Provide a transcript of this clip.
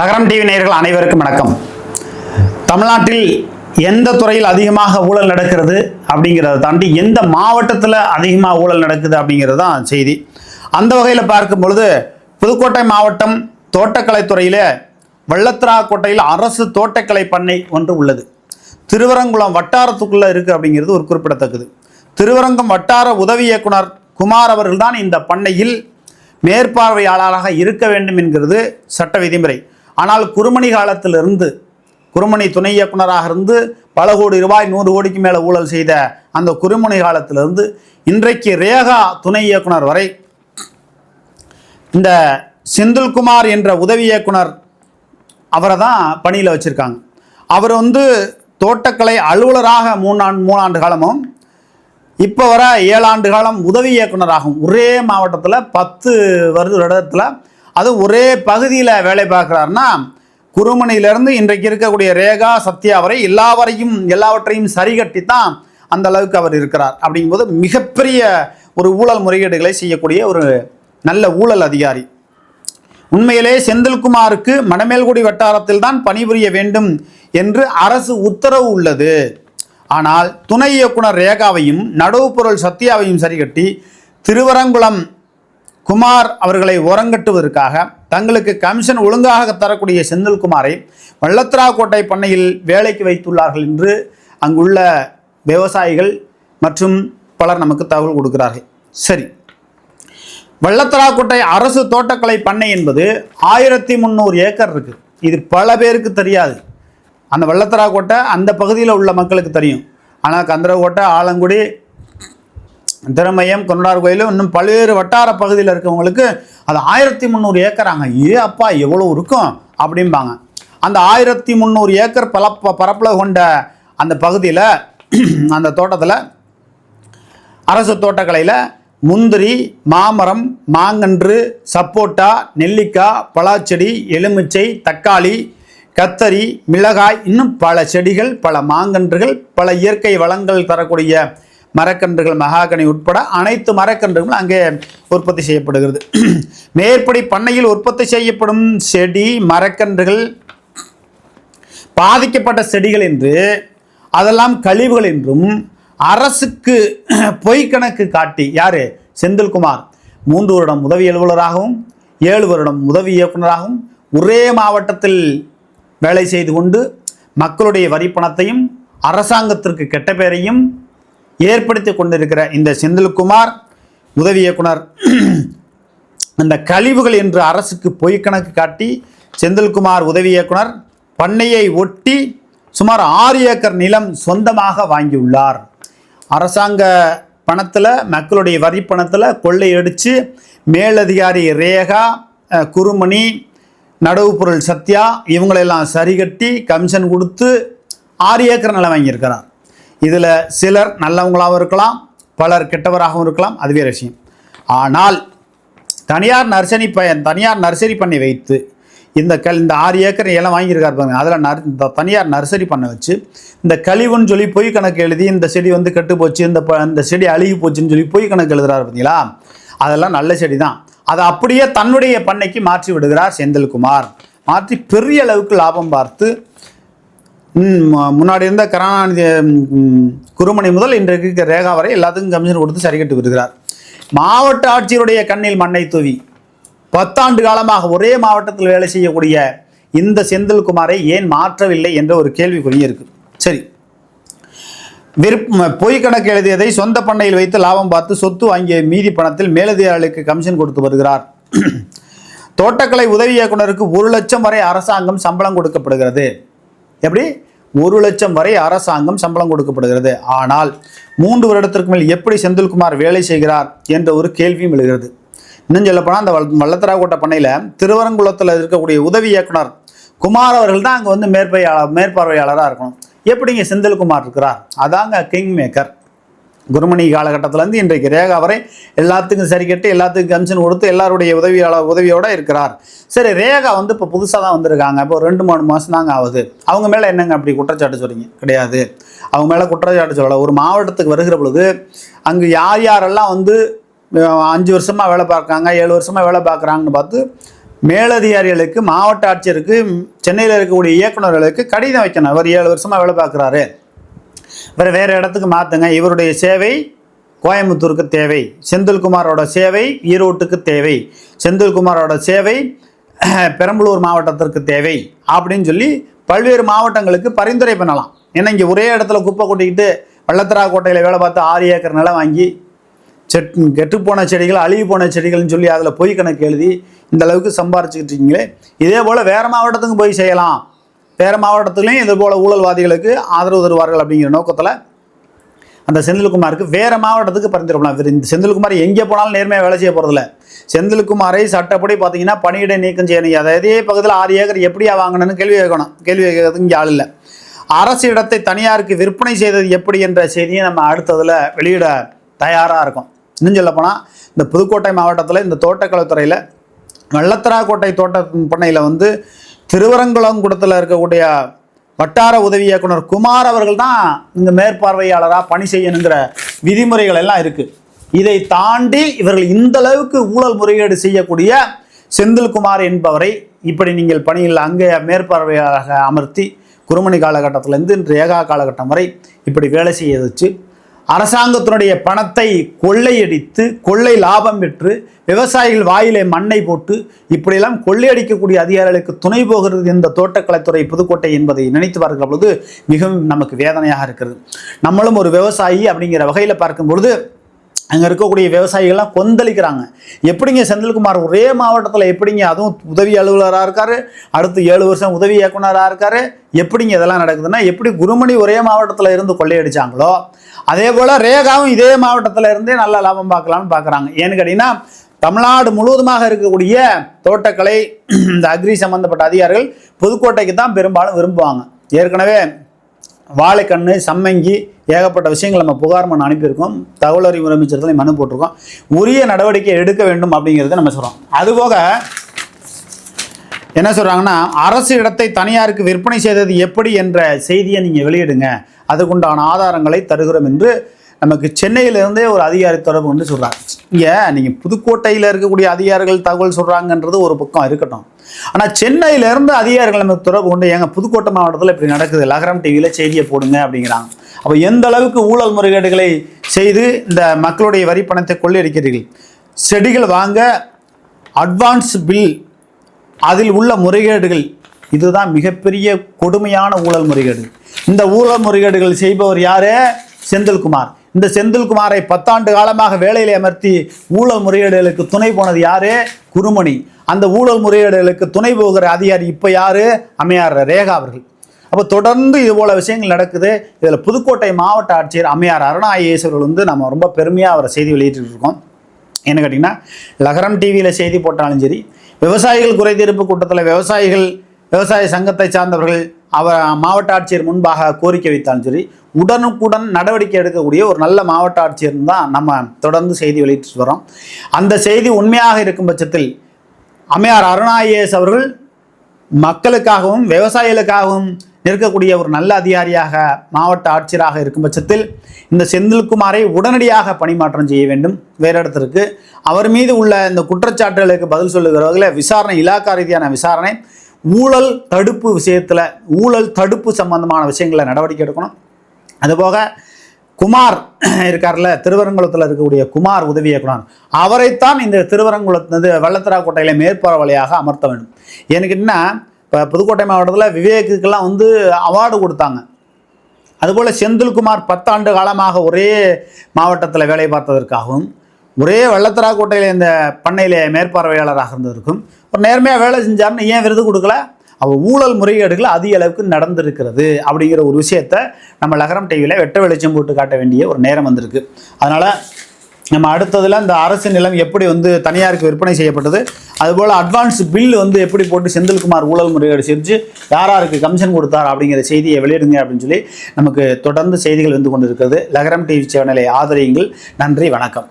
நகரம் டிவி நேயர்கள் அனைவருக்கும் வணக்கம். தமிழ்நாட்டில் எந்த துறையில் அதிகமாக ஊழல் நடக்கிறது அப்படிங்கிறத தாண்டி எந்த மாவட்டத்தில் அதிகமாக ஊழல் நடக்குது அப்படிங்கிறது தான் செய்தி. அந்த வகையில் பார்க்கும் பொழுது புதுக்கோட்டை மாவட்டம் தோட்டக்கலைத்துறையில் வெள்ளத்திராக்கோட்டையில் அரசு தோட்டக்கலை பண்ணை ஒன்று உள்ளது. திருவரங்குளம் வட்டாரத்துக்குள்ளே இருக்குது அப்படிங்கிறது ஒரு குறிப்பிடத்தக்கது. திருவரங்கம் வட்டார உதவி இயக்குனர் குமார் அவர்கள்தான் இந்த பண்ணையில் மேற்பார்வையாளராக இருக்க வேண்டும் என்கிறது சட்ட விதிமுறை. ஆனால் குருமணி காலத்திலிருந்து குருமணி துணை இயக்குனராக இருந்து பல கோடி ரூபாய் நூறு கோடிக்கு மேலே ஊழல் செய்த அந்த குறுமணி காலத்திலிருந்து இன்றைக்கு ரேகா துணை இயக்குனர் வரை இந்த செந்தில்குமார் என்ற உதவி இயக்குனர் அவரை தான் பணியில் வச்சுருக்காங்க. அவர் வந்து தோட்டக்கலை அலுவலராக மூணாண்டு மூணாண்டு காலமும் இப்போ வர ஏழாண்டு காலம் உதவி இயக்குனராகும் ஒரே மாவட்டத்தில் பத்து வருடத்தில் அது ஒரே பகுதியில் வேலை பார்க்குறாருன்னா குருமணியிலேருந்து இன்றைக்கு இருக்கக்கூடிய ரேகா சத்யா வரை எல்லாவரையும் எல்லாவற்றையும் சரிகட்டி தான் அந்த அளவுக்கு அவர் இருக்கிறார். அப்படிங்கும்போது மிகப்பெரிய ஒரு ஊழல் முறைகேடுகளை செய்யக்கூடிய ஒரு நல்ல ஊழல் அதிகாரி. உண்மையிலே செந்தில்குமாருக்கு மணமேல்குடி வட்டாரத்தில் தான் பணிபுரிய வேண்டும் என்று அரசு உத்தரவு உள்ளது. ஆனால் துணை இயக்குனர் ரேகாவையும் நடுவுப்பொருள் சத்யாவையும் சரிகட்டி திருவரங்குளம் குமார் அவர்களை உரங்கட்டுவதற்காக தங்களுக்கு கமிஷன் ஒழுங்காக தரக்கூடிய செந்தில்குமாரை வள்ளத்ராக்கோட்டை பண்ணையில் வேலைக்கு வைத்துள்ளார்கள் என்று அங்குள்ள விவசாயிகள் மற்றும் பலர் நமக்கு தகவல் கொடுக்கிறார்கள். சரி. வெள்ளத்தராக்கோட்டை அரசு தோட்டக்கலை பண்ணை என்பது ஆயிரத்தி முந்நூறு ஏக்கர் இருக்குது இது பல பேருக்கு தெரியாது. அந்த வெள்ளத்தராக்கோட்டை அந்த பகுதியில் உள்ள மக்களுக்கு தெரியும். ஆனால் கந்தரகோட்டை ஆலங்குடி திறமையம் கொண்டார் கோயில் இன்னும் பல்வேறு வட்டார பகுதியில் இருக்கவங்களுக்கு அது ஆயிரத்தி முந்நூறு ஏக்கராங்க. ஏ அப்பா எவ்வளோ இருக்கும்? அப்படிம்பாங்க. அந்த ஆயிரத்தி முந்நூறு ஏக்கர் பலப்ப பரப்பளவு கொண்ட அந்த பகுதியில் அந்த தோட்டத்தில் அரசு தோட்டக்கலையில் முந்திரி மாமரம் மாங்கன்று சப்போட்டா நெல்லிக்காய் பலாச்செடி எலுமிச்சை தக்காளி கத்தரி மிளகாய் இன்னும் பல செடிகள் பல மாங்கன்றுகள் பல இயற்கை வளங்கள் தரக்கூடிய மரக்கன்றுகள் மகாகனி உட்பட அனைத்து மரக்கன்றுகளும் அங்கே உற்பத்தி செய்யப்படுகிறது. மேற்படி பண்ணையில் உற்பத்தி செய்யப்படும் செடி மரக்கன்றுகள் பாதிக்கப்பட்ட செடிகள் என்று அதெல்லாம் கழிவுகள் என்றும் அரசுக்கு பொய்க்கணக்கு காட்டி யாரு? செந்தில்குமார். மூன்று வருடம் உதவி அலுவலராகவும் ஏழு வருடம் உதவி இயக்குனராகவும் ஒரே மாவட்டத்தில் வேலை செய்து கொண்டு மக்களுடைய வரி பணத்தையும் அரசாங்கத்திற்கு கெட்ட பெயரையும் ஏற்படுத்தி கொண்டிருக்கிற இந்த செந்தில்குமார் உதவி இயக்குனர். அந்த கழிவுகள் என்று அரசுக்கு பொய் கணக்கு காட்டி செந்தில்குமார் உதவி இயக்குனர் பண்ணையை ஒட்டி சுமார் ஆறு ஏக்கர் நிலம் சொந்தமாக வாங்கியுள்ளார். அரசாங்க பணத்தில் மக்களுடைய வரி பணத்தில் கொள்ளையடித்து மேலதிகாரி ரேகா குருமணி நடவு பொருள் சத்யா இவங்களெல்லாம் சரிகட்டி கமிஷன் கொடுத்து ஆறு ஏக்கர் நிலம் வாங்கியிருக்கிறார். இதில் சிலர் நல்லவங்களாகவும் இருக்கலாம் பலர் கெட்டவராகவும் இருக்கலாம் அது வேறு விஷயம். ஆனால் தனியார் நர்சரி பயன் தனியார் நர்சரி பண்ணி வைத்து இந்த கல் இந்த ஆறு ஏக்கர் எல்லாம் வாங்கியிருக்காரு பாருங்க. அதில் நர் இந்த தனியார் நர்சரி பண்ண வச்சு இந்த கழிவுன்னு சொல்லி பொய் கணக்கு எழுதி இந்த செடி வந்து கெட்டு போச்சு இந்த ப- இந்த செடி அழுகி போச்சுன்னு சொல்லி பொய் கணக்கு எழுதுறாரு பார்த்தீங்களா அதெல்லாம் நல்ல செடி தான் அதை அப்படியே தன்னுடைய பண்ணைக்கு மாற்றி விடுகிறார் செந்தில்குமார். மாற்றி பெரிய அளவுக்கு லாபம் பார்த்து முன்னாடி இருந்த கருணாநிதி குருமணி முதல் இன்றைக்கு ரேகா வரை எல்லாத்துக்கும் கமிஷன் கொடுத்து சரிகட்டு வருகிறார் மாவட்ட ஆட்சியருடைய கண்ணில் மண்ணை தூவி பத்தாண்டு காலமாக ஒரே மாவட்டத்தில் வேலை செய்யக்கூடிய இந்த செந்தில்குமாரை ஏன் மாற்றவில்லை என்ற ஒரு கேள்விக்குறி இருக்கு. சரி. விருப்ப பொய் கணக்கு எழுதியதை சொந்த பண்ணையில் வைத்து லாபம் பார்த்து சொத்து வாங்கிய மீதி பணத்தில் மேலதிகாரிகளுக்கு கமிஷன் கொடுத்து வருகிறார். தோட்டக்கலை உதவி இயக்குனருக்கு ஒரு லட்சம் வரை அரசாங்கம் சம்பளம் கொடுக்கப்படுகிறது. எப்படி? ஒரு லட்சம் வரை அரசாங்கம் சம்பளம் கொடுக்கப்படுகிறது. ஆனால் மூன்று வருடத்திற்கு மேல் எப்படி செந்தில்குமார் வேலை செய்கிறார் என்ற ஒரு கேள்வியும் எழுகிறது. இன்னும் சொல்லப்போனால் அந்த வல் வல்லத்தராக்கோட்டை பண்ணையில் திருவரங்குளத்தில் இருக்கக்கூடிய உதவி இயக்குனர் குமார் அவர்கள் தான் அங்கே வந்து மேற்பார்வையாளர் மேற்பார்வையாளராக இருக்கணும். எப்படிங்க செந்தில்குமார் இருக்கிறார்? அதாங்க கிங் மேக்கர் குருமணி காலகட்டத்திலேருந்து இன்றைக்கு ரேகா வரை எல்லாத்துக்கும் சரி கட்டி எல்லாத்துக்கும் கமிஷன் கொடுத்து எல்லாருடைய உதவியாளர் உதவியோடு இருக்கிறார். சரி ரேகா வந்து இப்போ புதுசாக தான் வந்திருக்காங்க. இப்போ ரெண்டு மூணு மாதம் தாங்க ஆகுது. அவங்க மேலே என்னங்க அப்படி குற்றச்சாட்டு சொல்கிறீங்க கிடையாது. அவங்க மேலே குற்றச்சாட்டு சொல்லலை. ஒரு மாவட்டத்துக்கு வருகிற பொழுது அங்கு யார் யாரெல்லாம் வந்து அஞ்சு வருஷமாக வேலை பார்க்குறாங்க ஏழு வருஷமாக வேலை பார்க்குறாங்கன்னு பார்த்து மேலதிகாரிகளுக்கு மாவட்ட ஆட்சியருக்கு சென்னையில் இருக்கக்கூடிய இயக்குநர்களுக்கு கடிதம் வைக்கணும். அவர் ஏழு வருஷமாக வேலை பார்க்குறாரு. வேறு வேறு இடத்துக்கு மாற்றுங்க இவருடைய சேவை கோயம்புத்தூருக்கு தேவை. செந்தில்குமாரோட சேவை ஈரோட்டுக்கு தேவை. செந்தில்குமாரோட சேவை பெரம்பலூர் மாவட்டத்திற்கு தேவை. அப்படின்னு சொல்லி பல்வேறு மாவட்டங்களுக்கு பரிந்துரை பண்ணலாம். ஏன்னா இங்கே ஒரே இடத்துல குப்பை கொட்டிக்கிட்டு வள்ளத்தரா கோட்டையில் வேலை பார்த்து ஆறு ஏக்கர் நிலம் வாங்கி செட் கெட்டுப்போன செடிகள் அழுகி போன செடிகள்னு சொல்லி அதில் பொய் கணக்கு எழுதி இந்த அளவுக்கு சம்பாரிச்சுக்கிட்டு இருக்கீங்களே. இதே போல் வேறு மாவட்டத்துக்கும் போய் செய்யலாம். வேறு மாவட்டத்துலேயும் இது போல் ஊழல்வாதிகளுக்கு ஆதரவு தருவார்கள் அப்படிங்கிற நோக்கத்தில் அந்த செந்தில்குமாருக்கு வேறு மாவட்டத்துக்கு பரிந்துரைப்பலாம் இந்த செந்தில்குமார் எங்கே போனாலும் நேர்மையாக வேலை செய்ய போகிறதில்ல செந்தில்குமாரை சட்டப்படி பார்த்தீங்கன்னா பணியிடை நீக்கம் செய்யணும். அதை இதே பக்கத்தில் ஆறு ஏக்கர் எப்படியா வாங்கணும்னு கேள்வி கேட்கணும். கேள்வி கேட்கறதுக்கு இங்கே ஆள் இல்லை. அரசு இடத்தை தனியாருக்கு விற்பனை செய்தது எப்படி என்ற செய்தியை நம்ம அடுத்ததில் வெளியிட தயாராக இருக்கும். இன்னும் சொல்லப்போனால் இந்த புதுக்கோட்டை மாவட்டத்தில் இந்த தோட்டக்கலைத்துறையில் வெள்ளத்தராக்கோட்டை தோட்ட பண்ணையில் வந்து திருவரங்குளங்குடத்தில் இருக்கக்கூடிய வட்டார உதவி இயக்குனர் குமார் அவர்கள் தான் இந்த மேற்பார்வையாளராக பணி செய்யணுங்கிற விதிமுறைகள் எல்லாம் இருக்குது இதை தாண்டி இவர்கள் இந்த அளவுக்கு ஊழல் முறைகேடு செய்யக்கூடிய செந்தில்குமார் என்பவரை இப்படி நீங்கள் பணியில் அங்கே மேற்பார்வையாளராக அமர்த்தி குருமணி காலகட்டத்திலேருந்து இன்று ஏகா காலகட்டம் வரை இப்படி வேலை செய்ய வச்சு அரசாங்கத்தினுடைய பணத்தை கொள்ளையடித்து கொள்ளை லாபம் பெற்று விவசாயிகள் வாயிலே மண்ணை போட்டு இப்படியெல்லாம் கொள்ளையடிக்கக்கூடிய அதிகாரிகளுக்கு துணை போகிறது இந்த தோட்டக்கலைத்துறை புதுக்கோட்டை என்பதை நினைத்து பார்க்கிற பொழுது மிகவும் நமக்கு வேதனையாக இருக்கிறது. நம்மளும் ஒரு விவசாயி அப்படிங்கிற வகையில் பார்க்கும் பொழுது அங்கே இருக்கக்கூடிய விவசாயிகள்லாம் கொந்தளிக்கிறாங்க. எப்படிங்க செந்தில்குமார் ஒரே மாவட்டத்தில் எப்படிங்க அதுவும் உதவி அலுவலராக இருக்கார்? அடுத்து ஏழு வருஷம் உதவி இயக்குனராக இருக்கார்? எப்படிங்க இதெல்லாம் நடக்குதுன்னா எப்படி குருமணி ஒரே மாவட்டத்தில் இருந்து கொள்ளையடிச்சாங்களோ அதே போல் ரேகாவும் இதே மாவட்டத்தில் இருந்தே நல்ல லாபம் பார்க்கலாம்னு பார்க்குறாங்க. ஏன்னு கேட்டிங்கன்னா தமிழ்நாடு முழுவதுமாக இருக்கக்கூடிய தோட்டக்கலை இந்த அக்ரி சம்பந்தப்பட்ட அதிகாரிகள் புதுக்கோட்டைக்கு தான் பெரும்பாலும் விரும்புவாங்க. ஏற்கனவே வாழைக்கண்ணு சம்மங்கி ஏகப்பட்ட விஷயங்கள் நம்ம புகார் மனு அனுப்பியிருக்கோம். தகவல் அறிவு அமைச்சரத்தில் மனு போட்டிருக்கோம். உரிய நடவடிக்கை எடுக்க வேண்டும் அப்படிங்கிறத நம்ம சொல்கிறோம் அதுபோக என்ன சொல்கிறாங்கன்னா அரசு இடத்தை தனியாருக்கு விற்பனை செய்தது எப்படி என்ற செய்தியை நீங்கள் வெளியிடுங்க. அதுக்குண்டான ஆதாரங்களை தருகிறோம் என்று நமக்கு சென்னையிலிருந்தே ஒரு அதிகாரி தொடர்பு கொண்டு சொல்கிறாங்க இங்கே நீங்கள் புதுக்கோட்டையில் இருக்கக்கூடிய அதிகாரிகள் தகவல் சொல்கிறாங்கன்றது ஒரு பக்கம் இருக்கட்டும். ஆனால் சென்னையிலேருந்து அதிகாரிகள் நமக்கு தொடர்பு கொண்டு எங்கள் புதுக்கோட்டை மாவட்டத்தில் இப்படி நடக்குது. லகரம் டிவியில் செய்தியை போடுங்க அப்படிங்கிறாங்க. அப்போ எந்த அளவுக்கு ஊழல் முறைகேடுகளை செய்து இந்த மக்களுடைய வரி பணத்தை கொள்ளையடிக்கிறீர்கள்? செடிகள் வாங்க அட்வான்ஸ் பில் அதில் உள்ள முறைகேடுகள் இதுதான் மிகப்பெரிய கொடுமையான ஊழல் முறைகேடு. இந்த ஊழல் முறைகேடுகள் செய்பவர் யாரு? செந்தில்குமார். இந்த செந்தில்குமாரை பத்தாண்டு காலமாக வேலையில் அமர்த்தி ஊழல் முறைகேடுகளுக்கு துணை போனது யாரு? குருமணி. அந்த ஊழல் முறையீடுகளுக்கு துணை போகிற அதிகாரி இப்போ யார்? அம்மையார் ரேகா அவர்கள். அப்போ தொடர்ந்து இது போல விஷயங்கள் நடக்குது. இதில் புதுக்கோட்டை மாவட்ட ஆட்சியர் அம்மையார் அருணா ஐஏஎஸ் அவர்கள் வந்து நம்ம ரொம்ப பெருமையாக அவரை செய்தி வெளியிட்டு இருக்கோம். என்ன கேட்டிங்கன்னா லகரம் டிவியில் செய்தி போட்டாலும் சரி விவசாயிகள் குறைதீர்ப்பு கூட்டத்தில் விவசாயிகள் விவசாய சங்கத்தை சார்ந்தவர்கள் அவர் மாவட்ட ஆட்சியர் முன்பாக கோரிக்கை வைத்தாலும் சரி உடனுக்குடன் நடவடிக்கை எடுக்கக்கூடிய ஒரு நல்ல மாவட்ட ஆட்சியர் தான் நம்ம தொடர்ந்து செய்தி வெளியிட்டு வரோம் அந்த செய்தி உண்மையாக இருக்கும் பட்சத்தில் அம்மையார் அருணாயேஸ் அவர்கள் மக்களுக்காகவும் விவசாயிகளுக்காகவும் இருக்கக்கூடிய ஒரு நல்ல அதிகாரியாக மாவட்ட ஆட்சியராக இருக்கும் பட்சத்தில் இந்த செந்தில்குமாரை உடனடியாக பணிமாற்றம் செய்ய வேண்டும். வேறு இடத்திற்கு அவர் மீது உள்ள இந்த குற்றச்சாட்டுகளுக்கு பதில் சொல்லுகிறவர்களை விசாரணை இலாக்கா ரீதியான விசாரணை ஊழல் தடுப்பு விஷயத்தில் ஊழல் தடுப்பு சம்பந்தமான விஷயங்களை நடவடிக்கை எடுக்கணும். அதுபோக குமார் இருக்கார்ல திருவரங்குளத்தில் இருக்கக்கூடிய குமார் உதவி இயக்குனர். அவரைத்தான் இந்த திருவரங்குளத்து வெள்ளத்திராக்கோட்டையில மேற்பார்வையாக அமர்த்த வேண்டும். எனக்கு என்ன இப்போ புதுக்கோட்டை மாவட்டத்தில் விவேக்குக்கெல்லாம் வந்து அவார்டு கொடுத்தாங்க. அதுபோல் செந்தில்குமார் பத்தாண்டு காலமாக ஒரே மாவட்டத்தில் வேலை பார்த்ததற்காகவும் ஒரே வெள்ளத்தராக்கோட்டையில் இந்த பண்ணையில் மேற்பார்வையாளராக இருந்ததற்கும் ஒரு நேர்மையாக வேலை செஞ்சார்னு ஏன் விருது கொடுக்கல? அவள் ஊழல் முறைகேடுகள் அதிக அளவுக்கு நடந்திருக்கிறது அப்படிங்கிற ஒரு விஷயத்த நம்ம லகரம் டிவியில் வெட்ட வெளிச்சம் போட்டு காட்ட வேண்டிய ஒரு நேரம் வந்திருக்கு. அதனால் நம்ம அடுத்ததில் இந்த அரசு நிலம் எப்படி வந்து தனியாருக்கு விற்பனை செய்யப்பட்டது அதுபோல் அட்வான்ஸ் பில் வந்து எப்படி போட்டு செந்தில்குமார் ஊழல் முறைகேடு செஞ்சு யார் யாருக்கு கமிஷன் கொடுத்தார் அப்படிங்கிற செய்தியை வெளியிடுங்க அப்படின்னு சொல்லி நமக்கு தொடர்ந்து செய்திகள் வந்து கொண்டு இருக்கிறது லகரம் டிவி சேனலை ஆதரியுங்கள். நன்றி வணக்கம்.